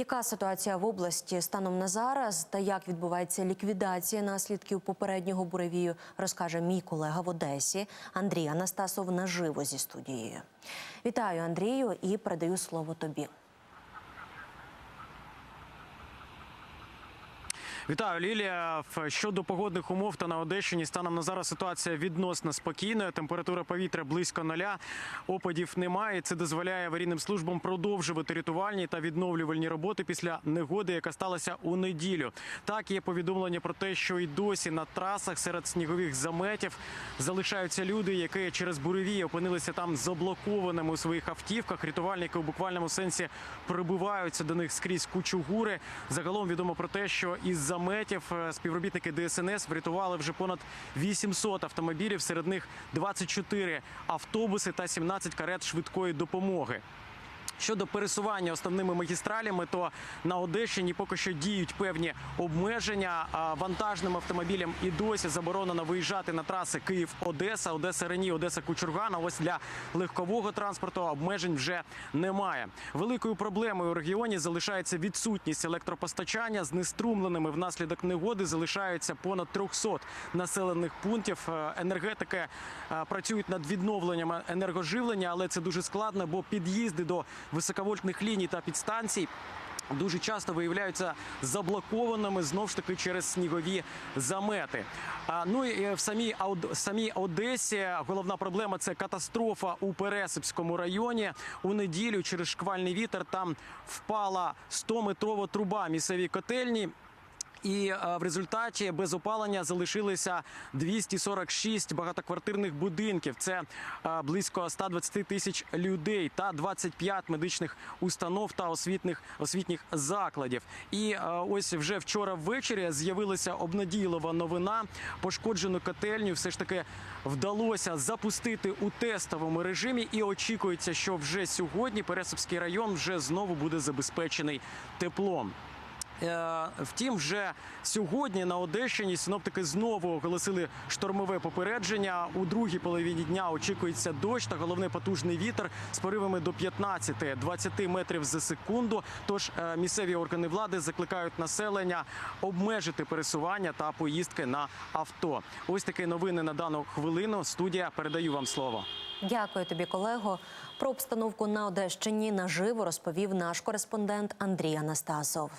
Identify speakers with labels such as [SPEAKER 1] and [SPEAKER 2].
[SPEAKER 1] Яка ситуація в області станом на зараз та як відбувається ліквідація наслідків попереднього буревію, розкаже мій колега в Одесі Андрій Анастасов наживо зі студією. Вітаю, Андрію, і передаю слово тобі.
[SPEAKER 2] Вітаю, Лілія. Щодо погодних умов та на Одещині станом на зараз ситуація відносно спокійна. Температура повітря близько нуля. Опадів немає. Це дозволяє аварійним службам продовжувати рятувальні та відновлювальні роботи після негоди, яка сталася у неділю. Так є повідомлення про те, що і досі на трасах серед снігових заметів залишаються люди, які через буревії опинилися там заблокованими у своїх автівках. Рятувальники у буквальному сенсі прибиваються до них скрізь кучугури. Загалом відомо про те, що із заметів е, співробітники ДСНС врятували вже понад 800 автомобілів. Серед них 24 автобуси та 17 карет швидкої допомоги. Щодо пересування основними магістралями, то на Одещині поки що діють певні обмеження. Вантажним автомобілям і досі заборонено виїжджати на траси Київ-Одеса, Одеса-Рені, Одеса-Кучургана. Ось для легкового транспорту обмежень вже немає. Великою проблемою у регіоні залишається відсутність електропостачання. Знеструмленими внаслідок негоди залишаються понад 300 населених пунктів. Е, Енергетики е, працюють над відновленням енергоживлення, але це дуже складно, бо під'їзди до високовольтних ліній та підстанцій. Дуже часто виявляються заблокованими знов ж таки через снігові замети. А ну і е, в самій самій Одесі головна проблема це катастрофа у Пересипському районі. У неділю через шквальний вітер там впала 100-метрова труба місцевій котельні. І е, в результаті без опалення залишилися 246 багатоквартирних будинків. Це е, близько 120 тисяч людей та 25 медичних установ та освітних освітніх закладів. І е, ось вже вчора ввечері з'явилася обнадійлива новина. Пошкоджену котельню все ж таки вдалося запустити у тестовому режимі. І очікується, що вже сьогодні Пересипський район вже знову буде забезпечений теплом. Е, Втім, вже сьогодні на Одещині синоптики знову оголосили штормове попередження. У другій половині дня очікується дощ та головне потужний вітер з поривами до 15-20 метрів за секунду. Тож е, місцеві органи влади закликають населення обмежити пересування та поїздки на авто. Ось такі новини на дану хвилину. Студія передаю вам слово.
[SPEAKER 1] Дякую тобі, колего. Про обстановку на Одещині наживо розповів наш кореспондент Андрій Анастасов.